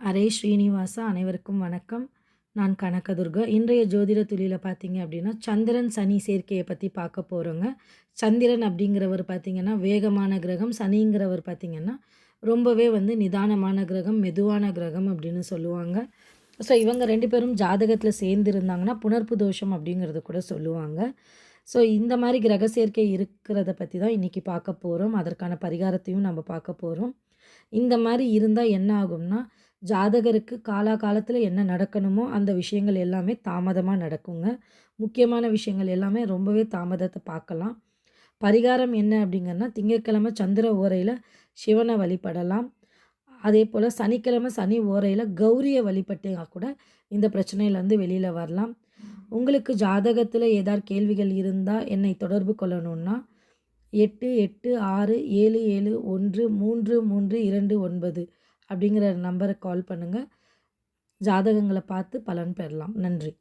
Array Srinivasa அனைவருக்கும் வணக்கம். நான் கனகதுர்கா. இன்றைய ஜோதிட துளியில் பார்த்தீங்க அப்படின்னா சந்திரன் சனி சேர்க்கையை பற்றி பார்க்க போகிறோங்க சந்திரன் அப்படிங்கிறவர் பார்த்திங்கன்னா வேகமான கிரகம். சனிங்கிறவர் பார்த்திங்கன்னா ரொம்பவே வந்து நிதானமான கிரகம் மெதுவான கிரகம் அப்படின்னு சொல்லுவாங்க. ஸோ இவங்க ரெண்டு பேரும் ஜாதகத்தில் சேர்ந்துருந்தாங்கன்னா புணர்ப்பு தோஷம் அப்படிங்கிறது கூட சொல்லுவாங்க. ஸோ இந்த மாதிரி கிரக சேர்க்கை இருக்கிறத பற்றி தான் இன்றைக்கி பார்க்க போகிறோம் அதற்கான பரிகாரத்தையும் நம்ம பார்க்க போகிறோம் இந்த மாதிரி இருந்தால் என்ன ஆகும்னா ஜாதகருக்கு காலாகாலத்தில் என்ன நடக்கணுமோ அந்த விஷயங்கள் எல்லாமே தாமதமாக நடக்குங்க. முக்கியமான விஷயங்கள் எல்லாமே ரொம்பவே தாமதத்தை பார்க்கலாம் பரிகாரம் என்ன அப்படிங்கன்னா திங்கட்கிழமை சந்திர ஓரையில் சிவனை வழிபடலாம். அதே போல் சனிக்கிழமை சனி ஓரையில் கௌரியை வழிபட்டா கூட இந்த பிரச்சனையிலேருந்து வெளியில் வரலாம். உங்களுக்கு ஜாதகத்தில் ஏதாவது கேள்விகள் இருந்தால் என்னை தொடர்பு கொள்ளணுன்னா எட்டு எட்டு ஆறு ஏழு ஏழு ஒன்று மூன்று மூன்று இரண்டு ஒன்பது அப்படிங்கிற நம்பருக்கு கால் பண்ணுங்கள் ஜாதகங்களை பார்த்து பலன் பெறலாம். நன்றி.